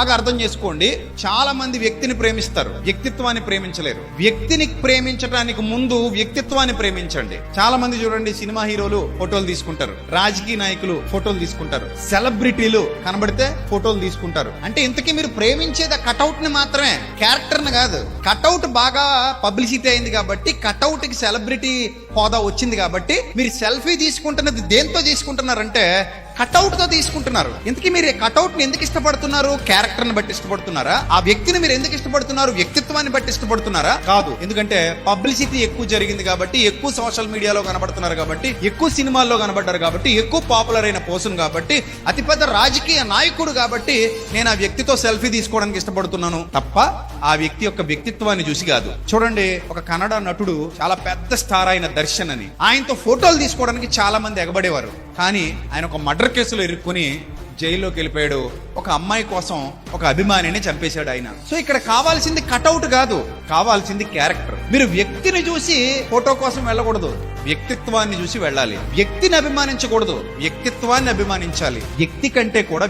బాగా అర్థం చేసుకోండి. చాలా మంది వ్యక్తిని ప్రేమిస్తారు. వ్యక్తిత్వాన్ని ప్రేమించలేరు. వ్యక్తిని ప్రేమించడానికి ముందు వ్యక్తిత్వాన్ని ప్రేమించండి. చాలా మంది చూడండి సినిమా హీరోలు ఫోటోలు తీసుకుంటారు. రాజకీయ నాయకులు ఫోటోలు తీసుకుంటారు. సెలబ్రిటీలు కనబడితే ఫోటోలు తీసుకుంటారు. అంటే ఇంతకీ మీరు ప్రేమించేది కటౌట్ని మాత్రమే. క్యారెక్టర్ని కాదు. కటౌట్ బాగా పబ్లిసిటీ అయింది కాబట్టి కటౌట్కి సెలబ్రిటీ హోదా వచ్చింది కాబట్టి మీరు సెల్ఫీ తీసుకుంటున్నది దేంతో తీసుకుంటున్నారంటే కటౌట్తో తీసుకుంటున్నారు. ఇంతకీ మీరు కటౌట్ని ఎందుకు ఇష్టపడుతున్నారు? క్యారెక్టర్ని బట్టి ఇష్టపడుతున్నారా? ఆ వ్యక్తిని మీరు ఎందుకు ఇష్టపడుతున్నారు? వ్యక్తిత్వాన్ని బట్టి ఇష్టపడుతున్నారా? కాదు. ఎందుకంటే పబ్లిసిటీ ఎక్కువ జరిగింది కాబట్టి ఎక్కువ సోషల్ మీడియాలో కనబడుతున్నారు కాబట్టి ఎక్కువ సినిమాల్లో కనబడ్డారు కాబట్టి ఎక్కువ పాపులర్ అయిన పోసన్ కాబట్టి అతిపెద్ద రాజకీయ నాయకుడు కాబట్టి నేను ఆ వ్యక్తితో సెల్ఫీ తీసుకోవడానికి ఇష్టపడుతున్నాను తప్ప ఆ వ్యక్తి యొక్క వ్యక్తిత్వాన్ని చూసి కాదు. చూడండి ఒక కన్నడ నటుడు చాలా పెద్ద స్టార్ అయిన దర్శన్ అని. ఆయనతో ఫోటోలు తీసుకోవడానికి చాలా మంది ఎగబడేవారు. కానీ ఆయన ఒక మర్డర్ కేసులో ఇరుక్కుని జైల్లోకి వెళ్ళిపోయాడు. ఒక అమ్మాయి కోసం ఒక అభిమానిని చంపేశాడు ఆయన. సో ఇక్కడ కావాల్సింది కటౌట్ కాదు కావాల్సింది క్యారెక్టర్. మీరు వ్యక్తిని చూసి ఫోటో కోసం వెళ్ళకూడదు. వ్యక్తిత్వాన్ని చూసి వెళ్ళాలి. వ్యక్తిని అభిమానించకూడదు. వ్యక్తిత్వాన్ని అభిమానించాలి. వ్యక్తి కంటే కూడా